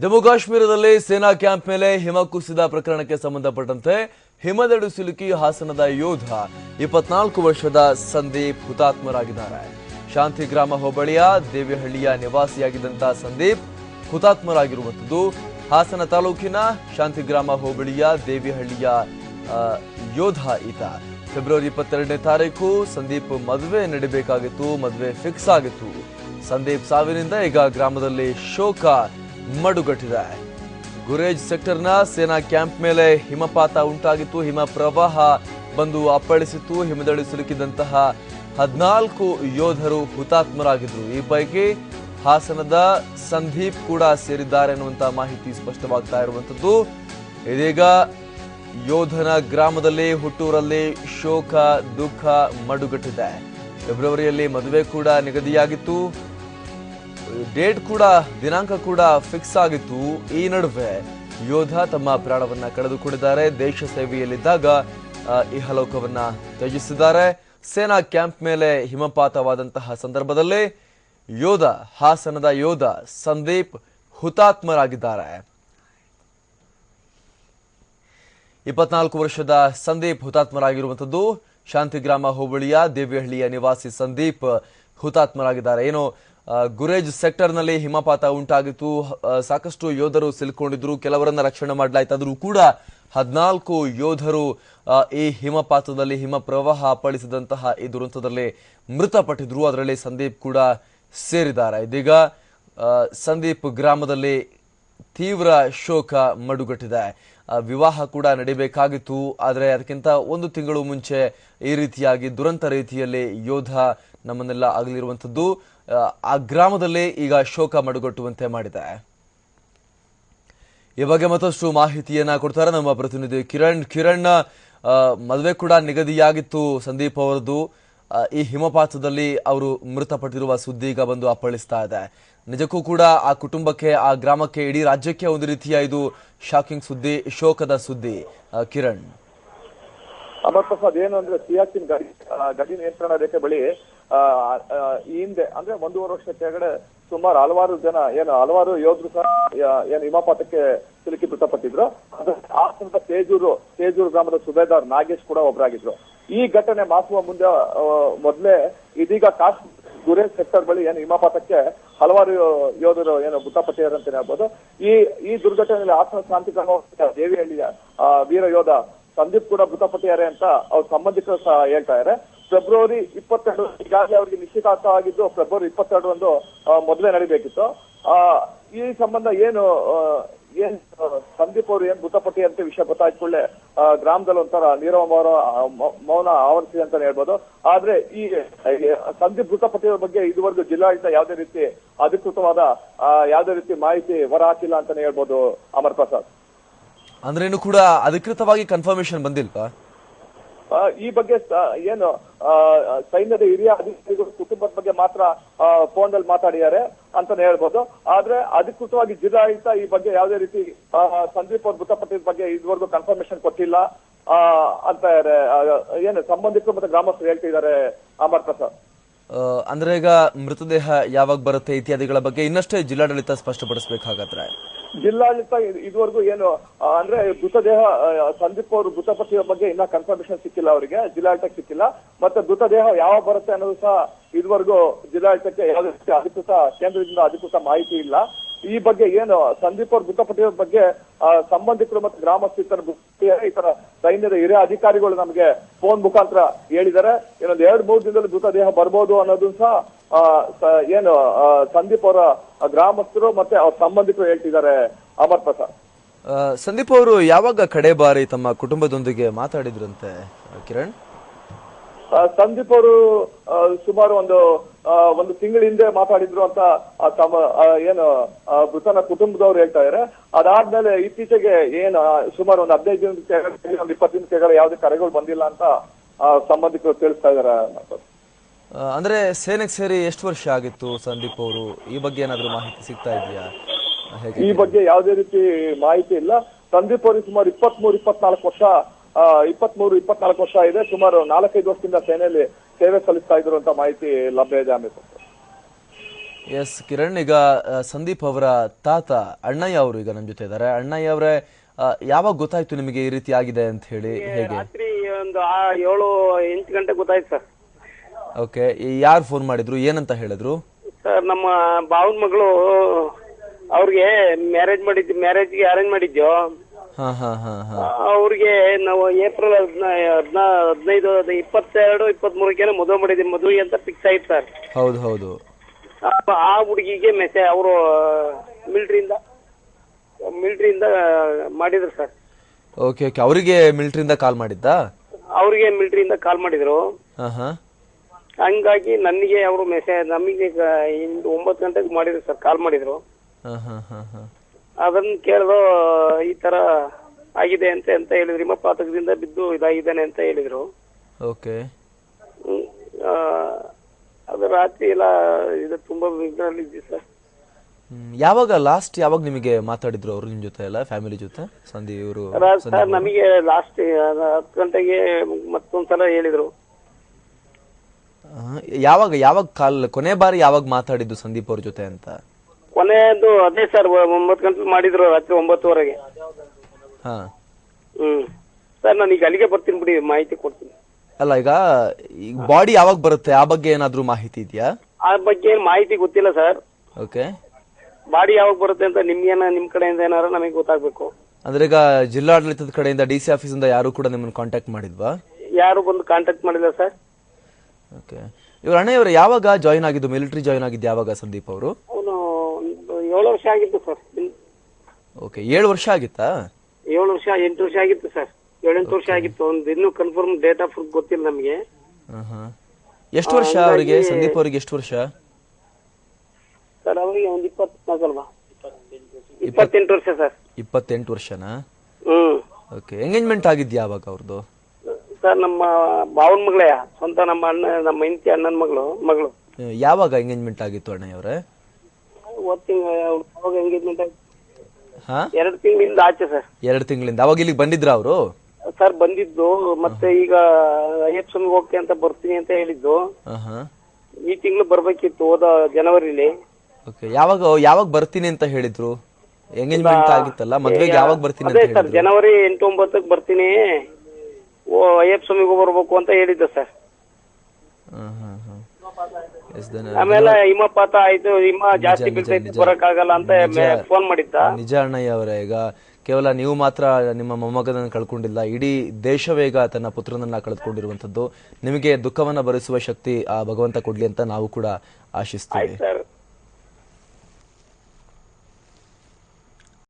ಜಮ್ಮು ಕಾಶ್ಮೀರದಲ್ಲಿ ಸೇನಾ ಕ್ಯಾಂಪ್ ಮೇಲೆ ಹಿಮ ಕುಸಿದ ಪ್ರಕರಣಕ್ಕೆ ಸಂಬಂಧಪಟ್ಟಂತೆ ಹಿಮದಡು ಸಿಲುಕಿ ಹಾಸನದ ಯೋಧ ಇಪ್ಪತ್ನಾಲ್ಕು ವರ್ಷದ ಸಂದೀಪ್ ಹುತಾತ್ಮರಾಗಿದ್ದಾರೆ. ಶಾಂತಿಗ್ರಾಮ ಹೋಬಳಿಯ ದೇವಿಹಳ್ಳಿಯ ನಿವಾಸಿಯಾಗಿದ್ದಂತಹ ಸಂದೀಪ್ ಹುತಾತ್ಮರಾಗಿರುವಂಥದ್ದು ಹಾಸನ ತಾಲೂಕಿನ ಶಾಂತಿಗ್ರಾಮ ಹೋಬಳಿಯ ದೇವಿಹಳ್ಳಿಯ ಯೋಧ ಈತ. ಫೆಬ್ರವರಿ ಇಪ್ಪತ್ತೆರಡನೇ ತಾರೀಕು ಸಂದೀಪ್ ಮದುವೆ ನಡಿಬೇಕಾಗಿತ್ತು, ಮದುವೆ ಫಿಕ್ಸ್ ಆಗಿತ್ತು. ಸಂದೀಪ್ ಸಾವಿನಿಂದ ಈಗ ಗ್ರಾಮದಲ್ಲಿ ಶೋಕ ಮಡುಗಟ್ಟಿದೆ. ಗುರೇಜ್ ಸೆಕ್ಟರ್ನ ಸೇನಾ ಕ್ಯಾಂಪ್ ಮೇಲೆ ಹಿಮಪಾತ ಉಂಟಾಗಿತ್ತು. ಹಿಮ ಪ್ರವಾಹ ಬಂದು ಅಪ್ಪಳಿಸಿತ್ತು. ಹಿಮದಳಿ ಸಿಲುಕಿದಂತಹ ಹದಿನಾಲ್ಕು ಯೋಧರು ಹುತಾತ್ಮರಾಗಿದ್ರು. ಈ ಪೈಕಿ ಹಾಸನದ ಸಂದೀಪ್ ಕೂಡ ಸೇರಿದ್ದಾರೆ ಅನ್ನುವಂತಹ ಮಾಹಿತಿ ಸ್ಪಷ್ಟವಾಗ್ತಾ ಇರುವಂತದ್ದು ಇದೀಗ ಯೋಧನ ಗ್ರಾಮದಲ್ಲಿ, ಹುಟ್ಟೂರಲ್ಲಿ ಶೋಕ, ದುಃಖ ಮಡುಗಟ್ಟಿದೆ. ಫೆಬ್ರವರಿಯಲ್ಲಿ ಮದುವೆ ಕೂಡ ನಿಗದಿಯಾಗಿತ್ತು. ಡೇಟ್ ಕೂಡ, ದಿನಾಂಕ ಕೂಡ ಫಿಕ್ಸ್ ಆಗಿತ್ತು. ಈ ನಡುವೆ ಯೋಧ ತಮ್ಮ ಪ್ರಾಣವನ್ನ ಕಳೆದುಕೊಂಡಿದ್ದಾರೆ. ದೇಶ ಸೇವೆಯಲ್ಲಿದ್ದಾಗ ಇಹಲೋಕವನ್ನ ತ್ಯಜಿಸಿದ್ದಾರೆ. ಸೇನಾ ಕ್ಯಾಂಪ್ ಮೇಲೆ ಹಿಮಪಾತವಾದಂತಹ ಸಂದರ್ಭದಲ್ಲಿ ಯೋಧ, ಹಾಸನದ ಯೋಧ ಸಂದೀಪ್ ಹುತಾತ್ಮರಾಗಿದ್ದಾರೆ. ಇಪ್ಪತ್ನಾಲ್ಕು ವರ್ಷದ ಸಂದೀಪ್ ಹುತಾತ್ಮರಾಗಿರುವಂಥದ್ದು, ಶಾಂತಿಗ್ರಾಮ ಹೋಬಳಿಯ ದೇವಿಹಳ್ಳಿಯ ನಿವಾಸಿ ಸಂದೀಪ್ ಹುತಾತ್ಮರಾಗಿದ್ದಾರೆ. ಏನು ಗುರೇಜ್ ಸೆಕ್ಟರ್ನಲ್ಲಿ ಹಿಮಪಾತ ಉಂಟಾಗಿತ್ತು. ಸಾಕಷ್ಟು ಯೋಧರು ಸಿಲುಕೊಂಡಿದ್ರು. ಕೆಲವರನ್ನ ರಕ್ಷಣೆ ಮಾಡಲಾಯ್ತಾದ್ರೂ ಕೂಡ ಹದಿನಾಲ್ಕು ಯೋಧರು ಈ ಹಿಮಪಾತದಲ್ಲಿ ಹಿಮ ಪ್ರವಾಹ ಅಪ್ಪಳಿಸಿದಂತಹ ಈ ದುರಂತದಲ್ಲಿ ಮೃತಪಟ್ಟಿದ್ರು. ಅದರಲ್ಲಿ ಸಂದೀಪ್ ಕೂಡ ಸೇರಿದ್ದಾರೆ. ಇದೀಗ ಸಂದೀಪ್ ಗ್ರಾಮದಲ್ಲಿ ತೀವ್ರ ಶೋಕ ಮಡುಗಟ್ಟಿದೆ. ವಿವಾಹ ಕೂಡ ನಡಿಬೇಕಾಗಿತ್ತು. ಆದರೆ ಅದಕ್ಕಿಂತ ಒಂದು ತಿಂಗಳು ಮುಂಚೆ ಈ ರೀತಿಯಾಗಿ ದುರಂತ ರೀತಿಯಲ್ಲಿ ಯೋಧ ನಮ್ಮನ್ನೆಲ್ಲ ಆಗಲಿರುವಂಥದ್ದು ಆ, ಗ್ರಾಮದಲ್ಲಿ ಈಗ ಶೋಕ ಮಡುಗಟ್ಟುವಂತೆ ಮಾಡಿದೆ. ಈ ಬಗ್ಗೆ ಮತ್ತಷ್ಟು ಮಾಹಿತಿಯನ್ನ ಕೊಡ್ತಾರೆ ನಮ್ಮ ಪ್ರತಿನಿಧಿ ಕಿರಣ್. ಕಿರಣ್ ಮದುವೆ ಕೂಡ ನಿಗದಿಯಾಗಿತ್ತು ಸಂದೀಪ್ ಅವರದ್ದು. ಈ ಹಿಮಪಾತದಲ್ಲಿ ಅವರು ಮೃತಪಟ್ಟಿರುವ ಸುದ್ದಿ ಈಗ ಬಂದು ಅಪ್ಪಳಿಸ್ತಾ ಇದೆ. ನಿಜಕ್ಕೂ ಕೂಡ ಆ ಕುಟುಂಬಕ್ಕೆ ಆ ಗ್ರಾಮಕ್ಕೆ ಇಡೀ ರಾಜ್ಯಕ್ಕೆ ಒಂದು ರೀತಿಯ ಇದು ಶಾಕಿಂಗ್ ಸುದ್ದಿ ಶೋಕದ ಸುದ್ದಿ. ಕಿರಣ್. ಅಮರ್ ಏನು ಅಂದ್ರೆ ಸಿಯಾಚಿನ್ ಗಡಿ ಗಡಿ ನಿಯಂತ್ರಣ ರೇಖೆ ಬಳಿ ಈ ಹಿಂದೆ, ಅಂದ್ರೆ ಒಂದೂವರೆ ವರ್ಷ ಕೆಳಗಡೆ ಸುಮಾರು ಹಲವಾರು ಜನ, ಏನು ಹಲವಾರು ಯೋಧರು ಸಹ ಏನು ಹಿಮಪಾತಕ್ಕೆ ಸಿಲುಕಿ ಮೃತಪಟ್ಟಿದ್ರು. ಹಾಸನದ ತೇಜೂರು ತೇಜೂರು ಗ್ರಾಮದ ಸುಬೇದಾರ್ ನಾಗೇಶ್ ಕೂಡ ಒಬ್ಬರಾಗಿದ್ರು ಈ ಘಟನೆ ಮಾಸುವ ಮುಂದೆ ಮೊದಲೇ ಇದೀಗ ಕಾಶ್ಮೀರ ಗುರೇ ಸೆಕ್ಟರ್ ಬಳಿ ಏನು ಹಿಮಪಾತಕ್ಕೆ ಹಲವಾರು ಯೋಧರು ಏನು ಮೃತಪಟ್ಟಿದ್ದಾರೆ ಅಂತ ಹೇಳ್ಬೋದು. ಈ ಈ ದುರ್ಘಟನೆಯಲ್ಲಿ ಹಾಸನ ಕ್ರಮ ದೇವಿಹಳ್ಳಿಯ ವೀರ ಯೋಧ ಸಂದೀಪ್ ಕೂಡ ಮೃತಪಟ್ಟಿದ್ದಾರೆ ಅಂತ ಅವ್ರ ಸಂಬಂಧಿಕರು ಸಹ ಹೇಳ್ತಾ ಇದ್ದಾರೆ ಫೆಬ್ರವರಿ ಇಪ್ಪತ್ತೆರಡು ಈಗಾಗಲೇ ಅವರಿಗೆ ನಿಶ್ಚಿತಾರ್ಥ ಆಗಿದ್ದು ಫೆಬ್ರವರಿ ಇಪ್ಪತ್ತೆರಡರಂದು ಮೊದಲೇ ನಡಿಬೇಕಿತ್ತು. ಆ, ಈ ಸಂಬಂಧ ಏನು ಏನ್ ಸಂದೀಪ್ ಅವರು ಏನ್ ಮೃತಪಟ್ಟಿ ಅಂತ ವಿಷಯ ಗೊತ್ತಾಯ್ತು ಕೂಡಲೇ ಗ್ರಾಮದಲ್ಲಿ ಒಂಥರ ನೀರವ ಮೌನ ಆವರಿಸಿದೆ ಅಂತಾನೆ ಹೇಳ್ಬೋದು. ಆದ್ರೆ ಈ ಸಂದೀಪ್ ಮೃತಪಟ್ಟಿರೋ ಬಗ್ಗೆ ಇದುವರೆಗೂ ಜಿಲ್ಲಾಡಳಿತ ಯಾವುದೇ ರೀತಿ ಅಧಿಕೃತವಾದ ಯಾವುದೇ ರೀತಿ ಮಾಹಿತಿ ಹೊರ ಹಾಕಿಲ್ಲ ಅಂತಾನೆ ಹೇಳ್ಬೋದು ಅಮರ್ ಪ್ರಸಾದ್ ಅಂದ್ರೇನು ಕೂಡ ಅಧಿಕೃತವಾಗಿ ಕನ್ಫರ್ಮೇಶನ್ ಬಂದಿಲ್ವಾ? ಈ ಬಗ್ಗೆ ಏನು ಸೈನ್ಯದ ಹಿರಿಯ ಅಧಿಕಾರಿಗಳು ಕುಟುಂಬದ ಬಗ್ಗೆ ಮಾತ್ರ ಫೋನ್ ಅಲ್ಲಿ ಮಾತಾಡಿದ್ದಾರೆ ಅಂತಾನೆ ಹೇಳ್ಬೋದು. ಆದ್ರೆ ಅಧಿಕೃತವಾಗಿ ಜಿಲ್ಲಾಡಳಿತ ಈ ಬಗ್ಗೆ ಯಾವುದೇ ರೀತಿ ಸಂದೀಪ್ ಅವ್ರ ಮೃತಪಟ್ಟಿದ ಬಗ್ಗೆ ಇದುವರೆಗೂ ಕನ್ಫರ್ಮೇಶನ್ ಕೊಟ್ಟಿಲ್ಲ. ಅಂತ ಏನು, ಸಂಬಂಧಿಕರು ಮತ್ತೆ ಗ್ರಾಮಸ್ಥರು ಹೇಳ್ತಿದ್ದಾರೆ ಅಮರ್ ಪ್ರಸಾದ್. ಅಂದ್ರೆ ಈಗ ಮೃತದೇಹ ಯಾವಾಗ ಬರುತ್ತೆ ಇತ್ಯಾದಿಗಳ ಬಗ್ಗೆ ಇನ್ನಷ್ಟೇ ಜಿಲ್ಲಾಡಳಿತ ಸ್ಪಷ್ಟಪಡಿಸಬೇಕಾಗತ್ರೆ ಜಿಲ್ಲಾಡಳಿತ ಇದ್- ಇದುವರೆಗೂ ಏನು ಅಂದ್ರೆ ಮೃತದೇಹ ಸಂದೀಪ್ ಅವರು ಮೃತಪಟ್ಟಿರೋ ಬಗ್ಗೆ ಇನ್ನ ಕನ್ಫರ್ಮೇಶನ್ ಸಿಕ್ಕಿಲ್ಲ ಅವರಿಗೆ, ಜಿಲ್ಲಾಡಳಿತಕ್ಕೆ ಸಿಕ್ಕಿಲ್ಲ. ಮತ್ತೆ ಮೃತದೇಹ ಯಾವಾಗ ಬರುತ್ತೆ ಅನ್ನೋದು ಸಹ ಇದುವರೆಗೂ ಜಿಲ್ಲಾಡಳಿತಕ್ಕೆ ಯಾವುದೇ ಅಧಿಕೃತ, ಕೇಂದ್ರದಿಂದ ಅಧಿಕೃತ ಮಾಹಿತಿ ಇಲ್ಲ. ಈ ಬಗ್ಗೆ ಏನು ಸಂದೀಪ್ ಅವ್ರ ಮೃತಪಟ್ಟಿರೋ ಬಗ್ಗೆ ಆ, ಸಂಬಂಧಿಕರು ಮತ್ತು ಗ್ರಾಮಸ್ಥರು ಈ ತರ. ಸೈನ್ಯದ ಹಿರಿಯ ಅಧಿಕಾರಿಗಳು ನಮಗೆ ಫೋನ್ ಮುಖಾಂತರ ಹೇಳಿದ್ದಾರೆ. ಇನ್ನೊಂದು ಎರಡ್ ಮೂರು ದಿನದಲ್ಲಿ ಮೃತದೇಹ ಬರ್ಬೋದು ಅನ್ನೋದು ಸಹ ಆ, ಏನು ಸಂದೀಪ್ ಅವರ ಗ್ರಾಮಸ್ಥರು ಮತ್ತೆ ಅವ್ರ ಸಂಬಂಧಿಕರು ಹೇಳ್ತಿದ್ದಾರೆ. ಅಮರ್ ಪ್ರಸಾದ್. ಸಂದೀಪ್ ಅವರು ಯಾವಾಗ ಕಡೆ ಬಾರಿ ತಮ್ಮ ಕುಟುಂಬದೊಂದಿಗೆ ಮಾತಾಡಿದ್ರಂತೆ ಕಿರಣ್? ಸಂದೀಪ್ ಅವರು ಸುಮಾರು ಒಂದು ಒಂದು ತಿಂಗಳ ಹಿಂದೆ ಮಾತಾಡಿದ್ರು ಅಂತ ತಮ್ಮ ಏನು ಮೃತನ ಕುಟುಂಬದವ್ರು ಹೇಳ್ತಾ ಇದಾರೆ. ಅದಾದ್ಮೇಲೆ ಇತ್ತೀಚೆಗೆ ಏನು ಸುಮಾರು ಒಂದು ಹದಿನೈದು ದಿನದ ಕೆಳಗಡೆ ಒಂದು ಇಪ್ಪತ್ತು ದಿನದ ಕೆಳಗಡೆ ಯಾವುದೇ ಕರೆಗಳು ಬಂದಿಲ್ಲ ಅಂತ ಆ, ಸಂಬಂಧಿಕರು ತಿಳಿಸ್ತಾ ಇದಾರೆ. ಅಂದ್ರೆ ಸೇನೆಗೆ ಸೇರಿ ಎಷ್ಟು ವರ್ಷ ಆಗಿತ್ತು ಸಂದೀಪ್ ಅವರು? ಈ ಬಗ್ಗೆ ಏನಾದ್ರು ಮಾಹಿತಿ ಸಿಗ್ತಾ ಇದೆಯಾ? ಈ ಬಗ್ಗೆ ಯಾವುದೇ ರೀತಿ ಮಾಹಿತಿ ಇಲ್ಲ. ಸಂದೀಪ್ ಅವರಿಗೆ ಸುಮಾರು ಇಪ್ಪತ್ಮೂರು ಇಪ್ಪತ್ನಾಲ್ಕು ವರ್ಷ ಇಪ್ಪತ್ಮೂರು ಇಪ್ಪತ್ನಾಲ್ಕು ವರ್ಷ ಇದೆ. ಸುಮಾರು ನಾಲ್ಕೈದು ವರ್ಷದಿಂದ ಸೇನೆಯಲ್ಲಿ ಸೇವೆ ಸಲ್ಲಿಸ್ತಾ ಇದ್ರು ಅಂತ ಮಾಹಿತಿ ಲಭ್ಯ ಇದೆ ಅಮಿತ್ ಎಸ್ ಕಿರಣ್ ಈಗ ಸಂದೀಪ್ ಅವರ ತಾತ ಅಣ್ಣಯ್ಯ ಅವರು ಈಗ ನಮ್ಮ ಜೊತೆ ಇದ್ದಾರೆ. ಅಣ್ಣಯ್ಯ ಅವರೇ ಯಾವಾಗ ಗೊತ್ತಾಯ್ತು ನಿಮಗೆ ಈ ರೀತಿ ಆಗಿದೆ ಅಂತ ಹೇಳಿ ಹೇಗೆ? ರಾತ್ರಿ ಒಂದು ಆ ಏಳು ಎಂಟು ಗಂಟೆ ಗೊತ್ತಾಯ್ತು ಸರ್. ಓಕೆ ಯಾರು ಫೋನ್ ಮಾಡಿದ್ರು ಏನಂತ ಹೇಳಿದ್ರು? ಸರ್ ನಮ್ಮ ಭಾವನ ಮಗಳು ಅವ್ರಿಗೆ ಮ್ಯಾರೇಜ್ ಮಾಡಿದ್ದು ಮ್ಯಾರೇಜ್ಗೆ ಅರೇಂಜ್ ಮಾಡಿದ್ಯೋ ಹಾ ಹಾ ಹಾ ಹಾ. ಅವ್ರಿಗೆ ನಾವು ಏಪ್ರಿಲ್ ಹದಿನ ಹದಿನಾ ಹದಿನೈದು ಇಪ್ಪತ್ತೆರಡು ಇಪ್ಪತ್ತೆರಡು ಇಪ್ಪತ್ಮೂರಕ್ಕೇನೋ ಮದುವೆ ಮಾಡಿದ್ವಿ ಮದುವೆ ಅಂತ ಫಿಕ್ಸ್ ಆಯ್ತು ಸರ್. ಹೌದು ಹೌದು. ಆ- ಆ ಹುಡುಗಿಗೆ ಮೆಸೇಜ್ ಅವರು ಮಿಲ್ಟ್ರಿಯಿಂದ ಮಿಲ್ಟ್ರಿಯಿಂದ ಮಾಡಿದ್ರು ಸರ್. ಓಕೆ ಓಕೆ ಅವರಿಗೆ ಮಿಲಿಟ್ರಿಯಿಂದ ಕಾಲ್ ಮಾಡಿದ್ದಾ? ಅವ್ರಿಗೆ ಮಿಲ್ಟ್ರಿಯಿಂದ ಕಾಲ್ ಮಾಡಿದ್ರು. ಹಾ ಹಾ. ಹಂಗಾಗಿ ನನಗೆ ಅವರು ಮೆಸೇಜ್ ನಮಗೆ ಇಂದು ಒಂಬತ್ತು ಗಂಟೆಗೆ ಮಾಡಿದ್ರು ಸರ್ ಕಾಲ್ ಮಾಡಿದ್ರು. ಹಾ ಹಾ ಹಾ ಹಾ. ಅದನ್ನ ಕೇಳಿದ್ರು ಈ ತರ ಆಗಿದೆ ಅಂತ ಅಂತ ಹೇಳಿದ್ರು. ಹಿಮಪಾತಕದಿಂದ ಬಿದ್ದು ಇದಾಗಿದ್ದಾನೆ ಅಂತ ಹೇಳಿದ್ರು. ಓಕೆ. ಹ್ಮ್. ಆ, ಅದು ರಾತ್ರಿ ಎಲ್ಲ ಇದು ತುಂಬಾ ಇದ್ರಲ್ಲಿ ಸರ್. ಹ್ಮ್, ಯಾವಾಗ ಲಾಸ್ಟ್ ಯಾವಾಗ ನಿಮಗೆ ಮಾತಾಡಿದ್ರು ಅವರು ನಿಮ್ ಜೊತೆ ಎಲ್ಲ ಫ್ಯಾಮಿಲಿ ಜೊತೆ? ಸಂಧಿ ಇವರು ಸರ್ ನಮಗೆ ಲಾಸ್ಟ್ ಹತ್ತು ಗಂಟೆಗೆ ಮತ್ತೊಂದ್ಸಲ ಹೇಳಿದ್ರು. ಯಾವಾಗ ಯಾವಾಗ ಕಾಲ್ ಕೊನೆ ಬಾರಿ ಯಾವಾಗ ಮಾತಾಡಿದ್ದು ಸಂದೀಪ್ ಅವ್ರ ಜೊತೆ ಅಂತ? ಕೊನೆಯದು ಅದೇ ಸರ್ ಒಂಬತ್ತು ಗಂಟೆ ಮಾಡಿದ್ರು ರಾತ್ರಿ ಒಂಬತ್ತುವರೆಗೆ. ಹಾ. ಹ್ಮ್. ಸರ್ ನಾನು ಈಗ ಅಲ್ಲಿಗೆ ಬರ್ತೀನಿ ಬಿಡಿ ಮಾಹಿತಿ ಕೊಡ್ತೀನಿ. ಅಲ್ಲ ಈಗ ಈಗ ಬಾಡಿ ಯಾವಾಗ ಬರುತ್ತೆ? ಆ ಬಗ್ಗೆ ಏನಾದ್ರೂ ಮಾಹಿತಿ ಇದೆಯಾ? ಆ ಬಗ್ಗೆ ಏನ್ ಮಾಹಿತಿ ಗೊತ್ತಿಲ್ಲ ಸರ್. ಓಕೆ. ಬಾಡಿ ಯಾವಾಗ ಬರುತ್ತೆ ಅಂತ ನಿಮ್ಗೇನ ನಿಮ್ ಕಡೆಯಿಂದ ಏನಾರ ನಮಗೆ ಗೊತ್ತಾಗ್ಬೇಕು. ಅಂದ್ರೆ ಈಗ ಜಿಲ್ಲಾಡಳಿತದ ಕಡೆಯಿಂದ ಡಿ ಸಿ ಆಫೀಸಿಂದ ಯಾರು ಕೂಡ ನಿಮ್ಮನ್ನು ಕಾಂಟ್ಯಾಕ್ಟ್ ಮಾಡಿದ್ವಾ? ಯಾರು ಬಂದು ಕಾಂಟ್ಯಾಕ್ಟ್ ಮಾಡಿಲ್ಲ ಸರ್. ಓಕೆ. ಇವ್ರ ಅಣ್ಣಯ್ಯವರು ಯಾವಾಗ ಜಾಯಿನ್ ಆಗಿದ್ದು ಮಿಲಿಟರಿ ಜಾಯಿನ್ ಆಗಿದ್ದು ಯಾವಾಗ ಸಂದೀಪ್ ಅವರು? ಏಳು ವರ್ಷ ಆಗಿತ್ತು ಸರ್. ಓಕೆ ಏಳು ವರ್ಷ ಆಗಿತ್ತಾ? ಏಳು ವರ್ಷ ಎಂಟು ವರ್ಷ ಆಗಿತ್ತು ಸರ್. ಏಳೆಂಟು ವರ್ಷ ಆಗಿತ್ತು. ಒಂದು ಇನ್ನೂ ಕನ್ಫರ್ಮ್ ಡೇಟ್ ಆಫ್ ಗೊತ್ತಿಲ್ಲ ನಮಗೆ. ಎಷ್ಟು ವರ್ಷ ಅವರಿಗೆ? ಸಂದೀಪ್ ಅವರಿಗೆ ಎಷ್ಟು ವರ್ಷ? ಸರ್ ಅವರಿಗೆ ಒಂದು ಇಪ್ಪತ್ನಾಲ್ಕಲ್ವಾ ಇಪ್ಪತ್ತೆಂಟು ವರ್ಷ ಸರ್. ಇಪ್ಪತ್ತೆಂಟು ವರ್ಷನಾ? ಓಕೆ ಎಂಗೇಜ್ಮೆಂಟ್ ಆಗಿದ್ದು ಯಾವಾಗ ಅವ್ರದ್ದು ಸರ್ ನಮ್ಮ ಭಾವನ ಮಗಳೇ ಸ್ವಂತ ನಮ್ಮ ಅಣ್ಣ ನಮ್ಮ ಹೆಂಡತಿ ಅಣ್ಣನ ಮಗಳು ಮಗಳು. ಯಾವಾಗ ಎಂಗೇಜ್ಮೆಂಟ್ ಆಗಿತ್ತು ಅಣ್ಣಯ್ಯವರೇ? ಒಂದ್ ತಿಂಗಳ ಅವಾಗ ಎಂಗೇಜ್ಮೆಂಟ್ ಹಾ? ಎರಡು ತಿಂಗಳಿಂದ ಆಚೆ ಸರ್. ಎರಡು ತಿಂಗಳಿಂದ. ಅವಾಗ ಇಲ್ಲಿ ಬಂದಿದ್ರ ಅವರು? ಸರ್ ಬಂದಿದ್ದು. ಮತ್ತೆ ಈಗ ಎಪ್ಸನ್ ಹೋಗ್ತೀನಿ ಅಂತ ಬರ್ತೀನಿ ಅಂತ ಹೇಳಿದ್ದು. ಈ ತಿಂಗಳು ಬರ್ಬೇಕಿತ್ತು ಹೋದ ಜನವರಿಲಿ. ಓಕೆ ಯಾವಾಗ ಯಾವಾಗ ಬರ್ತೀನಿ ಅಂತ ಹೇಳಿದ್ರು? ಎಂಗೇಜ್ಮೆಂಟ್ ಆಗಿತ್ತಲ್ಲ? ಮದ್ವೆಗೆ ಯಾವಾಗ ಬರ್ತೀನಿ ಅಂತ ಅದೇ ಸರ್ ಹೇಳಿದ್ರು? ಜನವರಿ ಎಂಟು ಒಂಬತ್ತಕ್ಕೆ ಬರ್ತೀನಿ. ಓ ಅಯ್ಯಪ್ಪ ಸ್ವಾಮಿಗೂ ಬರ್ಬೇಕು ಅಂತ ಹೇಳಿದ್ದ ಸರ್. ಆಮೇಲೆ ಹಿಮಪಾತ ಆಯ್ತು ಹಿಮ ಜಾಸ್ತಿ ಬೀಳ್ತೈತಿ ಬರಕ್ಕಾಗಲ್ಲ ಅಂತ ಫೋನ್ ಮಾಡಿದ್ದ. ನಿಜ ಅಣ್ಣಯ್ಯ ಅವರೇ ಈಗ ಕೇವಲ ನೀವು ಮಾತ್ರ ನಿಮ್ಮ ಮೊಮ್ಮಗನನ್ನು ಕಳ್ಕೊಂಡಿಲ್ಲ ಇಡೀ ದೇಶವೇ ಈಗ ತನ್ನ ಪುತ್ರನನ್ನ ಕಳೆದುಕೊಂಡಿರುವಂತದ್ದು ನಿಮಗೆ ದುಃಖವನ್ನ ಭರಿಸುವ ಶಕ್ತಿ ಆ ಭಗವಂತ ಕೊಡ್ಲಿ ಅಂತ ನಾವು ಕೂಡ ಆಶಿಸ್ತೀವಿ.